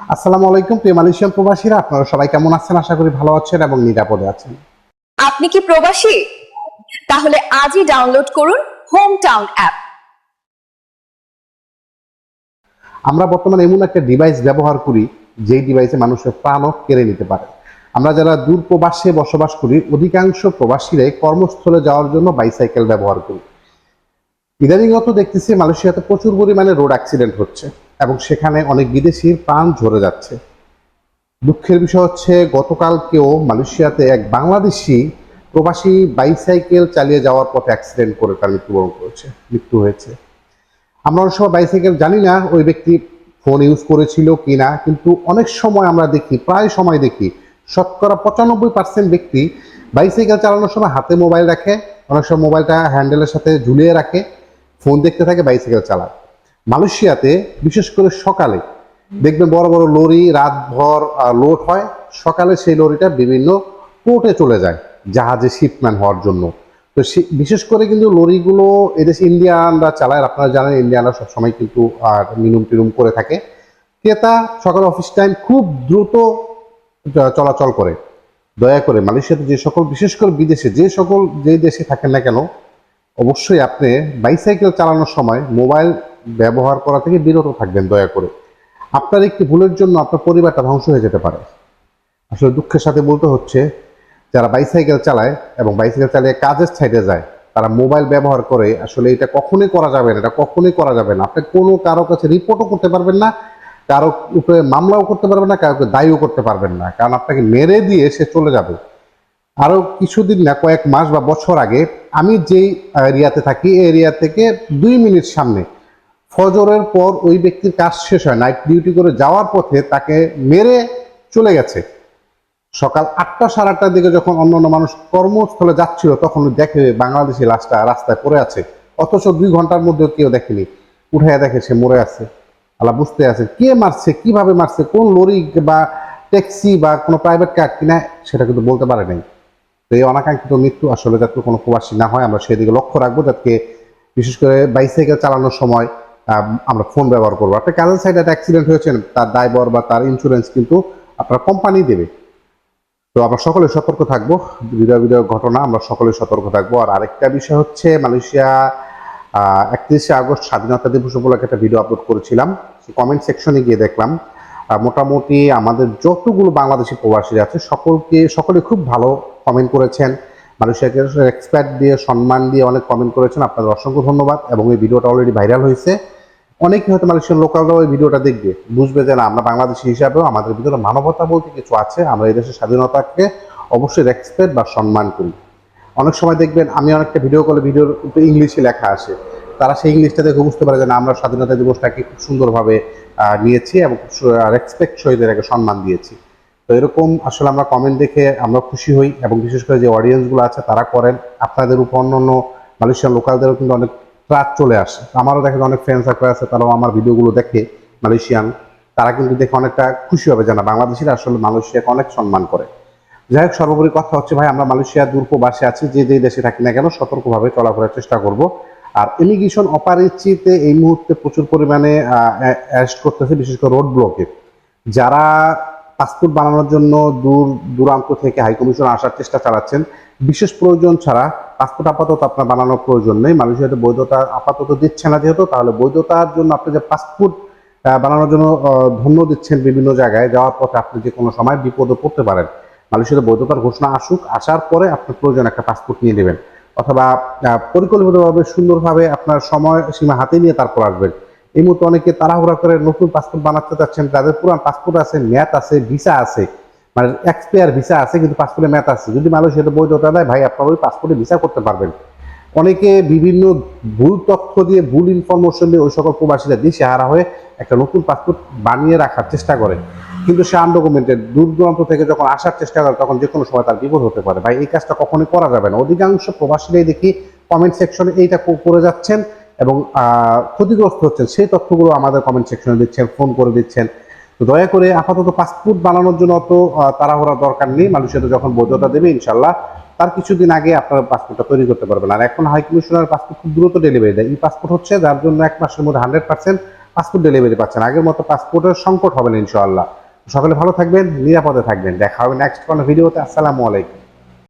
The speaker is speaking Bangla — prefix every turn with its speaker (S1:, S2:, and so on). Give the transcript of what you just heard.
S1: আসসালামু আলাইকুম প্রিয় মালয়েশিয়ান প্রবাসীরা আপনারা সবাই কেমন আছেন? আশা করি ভালো আছেন এবং নিরাপদে আছেন।
S2: আপনি কি প্রবাসী? তাহলে আজই ডাউনলোড করুন হোম টাউন অ্যাপ
S1: আমরা বর্তমানে এমন একটা ডিভাইস ব্যবহার করি যেই ডিভাইসে মানুষের প্রাণও কেড়ে নিতে পারে। আমরা যারা দূর প্রবাসে বসবাস করি অধিকাংশ প্রবাসীরাই কর্মস্থলে যাওয়ার জন্য বাইসাইকেল ব্যবহার করি। ইদানিংগত দেখতেছি মালয়েশিয়াতে প্রচুর পরিমাণে রোড অ্যাক্সিডেন্ট হচ্ছে। এবং সেখানে অনেক বিদেশির প্রাণ ঝরে যাচ্ছে। দুঃখের বিষয় হচ্ছে, গতকালকেও মালয়েশিয়াতে এক বাংলাদেশি প্রবাসী বাইসাইকেল চালিয়ে যাওয়ার পথে অ্যাক্সিডেন্ট করে তার মৃত্যুবরণ করেছে, মৃত্যু হয়েছে। আমরা অনেক সময় বাইসাইকেল জানি না, ওই ব্যক্তি ফোন ইউজ করেছিল কি না কিন্তু অনেক সময় আমরা দেখি, প্রায় সময় দেখি, শতকরা পঁচানব্বই পার্সেন্ট ব্যক্তি বাইসাইকেল চালানোর সময় হাতে মোবাইল রাখে, অনেক সময় মোবাইলটা হ্যান্ডেলের সাথে ঝুলিয়ে রাখে, ফোন দেখতে থাকে, বাইসাইকেল চালায়। মালয়েশিয়াতে, বিশেষ করে সকালে, দেখবেন বড় বড় লরি রাতভর লোড হয়। সকালে সেই লরিটা বিভিন্ন পোর্টে চলে যায়, জাহাজে শিপম্যান হওয়ার জন্য। তো বিশেষ করে কিন্তু লরিগুলো এদেশে ইন্ডিয়ানরা চালায় আপনারা জানেন ইন্ডিয়ানরা সবসময় কিন্তু আর মিনুম টিনুম করে থাকে। ক্রেতা সকাল অফিস টাইম খুব দ্রুত চলাচল করে। দয়া করে মালয়েশিয়াতে যে সকল, বিশেষ করে বিদেশে যে সকল যে দেশে থাকেন না কেন, অবশ্যই আপনি বাইসাইকেল চালানোর সময় মোবাইল ব্যবহার করা থেকে বিরত থাকবেন, দয়া করে। আপনার একটি ভুলের জন্য আপনার পরিবারটা ধ্বংস হয়ে যেতে পারে। আসলে দুঃখের সাথে বলতে হচ্ছে, যারা বাইসাইকেল চালায় এবং বাইসাইকেল চালিয়ে কাজের সাইডে যায়, তারা মোবাইল ব্যবহার করে, আসলে এটা কখনোই করা যাবে না, এটা কখনোই করা যাবে না। আপনি কোনো কারও কাছে রিপোর্টও করতে পারবেন না, কারও উপরে মামলাও করতে পারবেন না, কাউকে দায়ীও করতে পারবেন না, কারণ আপনাকে মেরে দিয়ে সে চলে যাবে। আরও কিছুদিন না, কয়েক মাস বা বছর আগে আমি যেই এরিয়াতে থাকি, এই এরিয়া থেকে দুই মিনিট সামনে ফজরের পর ওই ব্যক্তির কাজ শেষ হয় নাইট ডিউটি করে যাওয়ার পথে তাকে মেরে চলে গেছে। সকাল আটটা সাড়ে আটটার দিকে যখন অন্য অন্য মানুষ কর্মস্থলে যাচ্ছিল তখন দেখে বাংলাদেশি লাশটা রাস্তায় পড়ে আছে। অথচ দুই ঘণ্টার মধ্যেও কেউ দেখেনি। উঠাইয়া দেখে সে মরে আছে। আল্লাহ বুঝতে আছে, কে মারছে, কীভাবে মারছে, কোন লরি বা ট্যাক্সি বা কোনো প্রাইভেট কার কিনা সেটা কিন্তু বলতে পারে নাই। তো এই অনাকাঙ্ক্ষিত মৃত্যু আসলে যাতে কোনো প্রবাসী না হয়, আমরা সেদিকে লক্ষ্য রাখব। যাতে বিশেষ করে বাইসাইকেল চালানোর সময় আমরা ফোন ব্যবহার করব। একটা কাজের সাইডে একটা অ্যাক্সিডেন্ট হয়েছে, তার দায়বর বা তার ইন্স্যুরেন্স কিন্তু আপনার কোম্পানি দেবে। তো আমরা সকলে সতর্ক থাকব বিরল বিরল ঘটনা, আমরা সকলে সতর্ক থাকব। আর আরেকটা বিষয় হচ্ছে, মালয়েশিয়া একত্রিশে আগস্ট স্বাধীনতা দিবস উপলক্ষে একটা ভিডিও আপলোড করেছিলাম। কমেন্ট সেকশনে গিয়ে দেখলাম। মোটামুটি আমাদের যতগুলো বাংলাদেশি প্রবাসী আছে, সকলকে, সকলে খুব ভালো কমেন্ট করেছেন। মালয়েশিয়াকে এক্সপার্ট দিয়ে, সম্মান দিয়ে অনেক কমেন্ট করেছেন। আপনাদের অসংখ্য ধন্যবাদ এবং এই ভিডিওটা অলরেডি ভাইরাল হয়েছে। অনেকে হয়তো মালয়েশিয়ান লোকালরাও এই ভিডিওটা দেখবে। বুঝবে যে না, আমরা বাংলাদেশি হিসাবেও আমাদের ভিতরে মানবতা বলতে কিছু আছে, আমরা এই দেশের স্বাধীনতাকে অবশ্যই রেসপেক্ট বা সম্মান করি। অনেক সময় দেখবেন, আমি অনেকটা ভিডিও কলে ভিডিওর ইংলিশে লেখা আসে তারা সেই ইংলিশটা দেখে বুঝতে পারে যে না, আমরা স্বাধীনতা দিবসটাকে খুব সুন্দরভাবে নিয়েছি এবং রেসপেক্ট এটাকে সম্মান দিয়েছি। তো এরকম আসলে আমরা কমেন্ট দেখে আমরা খুশি হই এবং বিশেষ করে যে অডিয়েন্সগুলো আছে, তারা করেন। আপনাদের উপর অন্য মালয়েশিয়ান লোকালদেরও কিন্তু অনেক ট্রাক চলে আসে। আমারও দেখে অনেক ফ্রেন্ড সার্কেল আছে, তারাও আমার ভিডিওগুলো দেখে মালয়েশিয়ান তারা কিন্তু দেখে অনেকটা খুশি হবে জানা বাংলাদেশিরা আসলে মালয়েশিয়াকে অনেক সম্মান করে। যাই হোক সর্বোপরি কথা হচ্ছে ভাই, আমরা মালয়েশিয়া দূরপ্রবাসে আছি, যে যে দেশে থাকি না কেন, সতর্কভাবে চলাফেরার চেষ্টা করব। আর ইমিগ্রেশন অপারেচিতে এই মুহূর্তে প্রচুর পরিমাণে অ্যারেস্ট করতেছে, বিশেষ করে রোড ব্লকে যারা পাসপোর্ট বানানোর জন্য দূর, দূরান্ত থেকে হাইকমিশন আসার চেষ্টা চালাচ্ছেন, বিশেষ প্রয়োজন ছাড়া পাসপোর্ট আপাতত আপনার বানানোর প্রয়োজন নেই। মালয়েশিয়াতে বৈধতা আপাতত দিচ্ছে না যেহেতু, তাহলে বৈধতার জন্য আপনি যে পাসপোর্ট বানানোর জন্য ধন্য দিচ্ছেন বিভিন্ন জায়গায়, যাওয়ার পথে আপনি যে কোনো সময় বিপদে পড়তে পারেন। মালয়েশিয়াতে বৈধতার ঘোষণা আসুক, আসার পরে আপনার প্রয়োজন একটা পাসপোর্ট নিয়ে নেবেন। অথবা পরিকল্পিতভাবে, সুন্দরভাবে আপনার সময় সীমা হাতে নিয়ে তারপর আসবেন। এই মুহূর্তে অনেকে তাড়াহুড়া করে নতুন পাসপোর্ট বানাতে চাচ্ছেন তাদের পুরান পাসপোর্ট আছে, ম্যাথ আছে, ভিসা আছে মানে এক্সপায়ার ভিসা আছে, কিন্তু পাসপোর্টে ম্যাথ আছে। যদি মানুষ মালয়েশিয়াতে বৈধতা দেয়, ভাই, আপনার ওই পাসপোর্টে ভিসা করতে পারবেন। অনেকে বিভিন্ন ভুল তথ্য দিয়ে, ভুল ইনফরমেশন দিয়ে ওই সকল প্রবাসীরা দেশে হারা হয়ে একটা নতুন পাসপোর্ট বানিয়ে রাখার চেষ্টা করে। কিন্তু সে আনডকুমেন্টেড দূর দূরান্ত থেকে যখন আসার চেষ্টা করে, তখন যে কোনো সময় তার বিপদ হতে পারে। ভাই, এই কাজটা কখনোই করা যাবে না। অধিকাংশ প্রবাসীরাই দেখি কমেন্ট সেকশনে এইটা করে যাচ্ছেন এবং ক্ষতিগ্রস্ত হচ্ছেন। সেই তথ্যগুলো আমাদের কমেন্ট সেকশনে দিচ্ছেন ফোন করে দিচ্ছেন। তো দয়া করে আপাতত পাসপোর্ট বানানোর জন্য অত তাড়াহুড়া দরকার নেই। মালয়েশিয়াতে যখন বৈধতা দেবে ইনশাল্লাহ তার কিছুদিন আগে আপনার পাসপোর্টটা তৈরি করতে পারবেন। আর এখন হাই কমিশনার পাসপোর্ট খুব দ্রুত ডেলিভারি দেয়। এই পাসপোর্ট হচ্ছে যার জন্য এক মাসের মধ্যে হান্ড্রেড পার্সেন্ট পাসপোর্ট ডেলিভারি পাচ্ছেন। আগের মতো পাসপোর্টের সংকট হবে না, ইনশাআল্লাহ। সকলে ভালো থাকবেন, নিরাপদে থাকবেন। দেখা হবে নেক্সট কোনো ভিডিওতে। আসসালামু আলাইকুম।